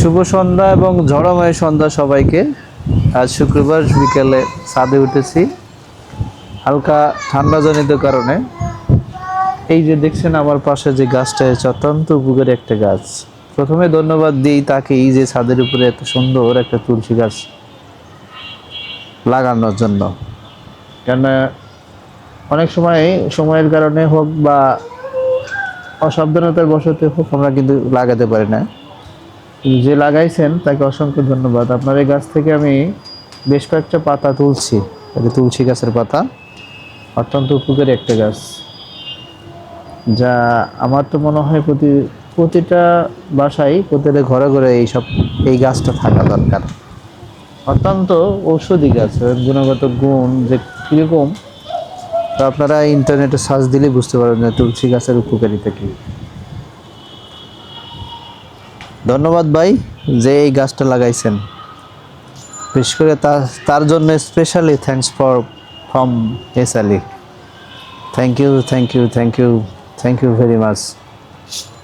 শুভ সন্ধ্যা এবং ঝড়ময় সন্ধ্যা সবাইকে। আজ শুক্রবার বিকেলে ছাদে উঠেছি, হালকা ঠান্ডাজনিত কারণে। এই যে দেখছেন আমার পাশে যে গাছটা হচ্ছে অত্যন্ত উপকারী একটা গাছ। প্রথমে ধন্যবাদ দিই তাকে এই যে ছাদের উপরে এত সুন্দর একটা তুলসী গাছ লাগানোর জন্য। কেন অনেক সময় সময়ের কারণে হোক বা অসাবধানতার বশতে হোক আমরা কিন্তু লাগাতে পারি না। যে লাগাইছেন, তাকে অসংখ্য ধন্যবাদ। আপনার এই গাছ থেকে আমি বেশ কয়েকটা পাতা তুলছি। এটা তুলসী গাছের পাতা, অত্যন্ত উপকারী একটা গাছ। যা আমার তো মনে হয় প্রতি, প্রতিটা বাসায়, প্রতিটা ঘরে ঘরে এইসব এই গাছটা থাকা দরকার। অত্যন্ত ঔষধি গাছ গুণগত গুণ যে কীরকম, তো আপনারা ইন্টারনেটে সার্চ দিলে বুঝতে পারবেন যে তুলসী গাছের উপকারিতা কী। ধন্যবাদ ভাই যে এই গাছটা লাগাইছেন। বিশেষ করে তার জন্য specially thanks for from S Ali thank you thank you thank you thank you very much